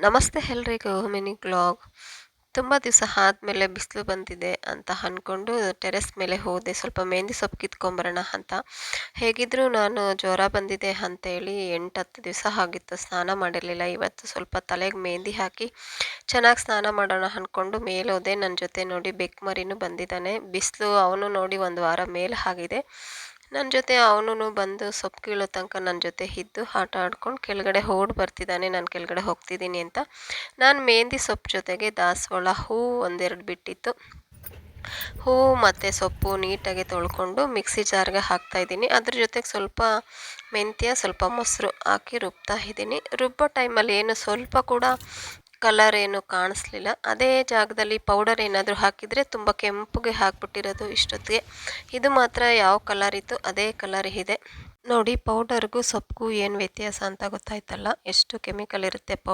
ನಮಸ್ತೆ ಹೇಳ್ರಿ mini blog. ತುಂಬ ದಿವಸ ಆದಮೇಲೆ ಬಿಸಿಲು ಬಂದಿದೆ ಅಂತ ಅಂದ್ಕೊಂಡು ಟೆರೆಸ್ ಮೇಲೆ ಹೋದೆ. ಸ್ವಲ್ಪ ಮೆಹಂದಿ ಸೊಪ್ಪು ಕಿತ್ಕೊಂಬರೋಣ ಅಂತ. ಹೇಗಿದ್ದರೂ ನಾನು ಜ್ವರ ಬಂದಿದೆ ಅಂತೇಳಿ ಎಂಟು ಹತ್ತು ದಿವಸ ಆಗಿತ್ತು ಸ್ನಾನ ಮಾಡಿರಲಿಲ್ಲ. ಇವತ್ತು ಸ್ವಲ್ಪ ತಲೆಗೆ ಮೆಹಂದಿ ಹಾಕಿ ಚೆನ್ನಾಗಿ ಸ್ನಾನ ಮಾಡೋಣ ಅಂದ್ಕೊಂಡು ಮೇಲೆ ಹೋದೆ ನನ್ನ ಜೊತೆ ನೋಡಿ ಬೆಕ್ಮರಿನೂ ಬಂದಿದ್ದಾನೆ. ಬಿಸಿಲು ಅವನು ನೋಡಿ ಒಂದು ವಾರ ಮೇಲೆ ಆಗಿದೆ. ನನ್ನ ಜೊತೆ ಅವನು ಬಂದು ಸೊಪ್ಪು ಕೀಳೋ ತನಕ ನನ್ನ ಜೊತೆ ಇದ್ದು ಆಟ ಆಡ್ಕೊಂಡು ಕೆಳಗಡೆ ಓಡಿ ಬರ್ತಿದ್ದಾನೆ, ನಾನು ಕೆಳಗಡೆ ಹೋಗ್ತಿದ್ದೀನಿ ಅಂತ. ನಾನು ಮೆಹಂದಿ ಸೊಪ್ಪು ಜೊತೆಗೆ ದಾಸವಾಳ ಹೂವು ಒಂದೆರಡು ಬಿಟ್ಟಿತ್ತು. ಹೂ ಮತ್ತು ಸೊಪ್ಪು ನೀಟಾಗಿ ತೊಳ್ಕೊಂಡು ಮಿಕ್ಸಿ ಜಾರ್ಗೆ ಹಾಕ್ತಾಯಿದ್ದೀನಿ ಅದ್ರ ಜೊತೆಗೆ ಸ್ವಲ್ಪ ಮೆಂತ್ಯ, ಸ್ವಲ್ಪ ಮೊಸರು ಹಾಕಿ ರುಬ್ತಾ ಇದ್ದೀನಿ. ರುಬ್ಬೋ ಟೈಮಲ್ಲಿ ಏನು ಸ್ವಲ್ಪ ಕೂಡ ಕಲರ್ ಏನು ಕಾಣಿಸ್ಲಿಲ್ಲ. ಅದೇ ಜಾಗದಲ್ಲಿ ಪೌಡರ್ ಏನಾದರೂ ಹಾಕಿದರೆ ತುಂಬ ಕೆಂಪಗೆ ಹಾಕ್ಬಿಟ್ಟಿರೋದು ಇಷ್ಟೊತ್ತಿಗೆ. ಇದು ಮಾತ್ರ ಯಾವ ಕಲರ್ ಇತ್ತು ಅದೇ ಕಲರ್ ಇದೆ. ನೋಡಿ ಪೌಡರ್ಗೂ ಸೊಪ್ಪಿಗೂ ಏನು ವ್ಯತ್ಯಾಸ ಅಂತ ಗೊತ್ತಾಯ್ತಲ್ಲ? ಎಷ್ಟು ಕೆಮಿಕಲ್ ಇರುತ್ತೆ ಪೌ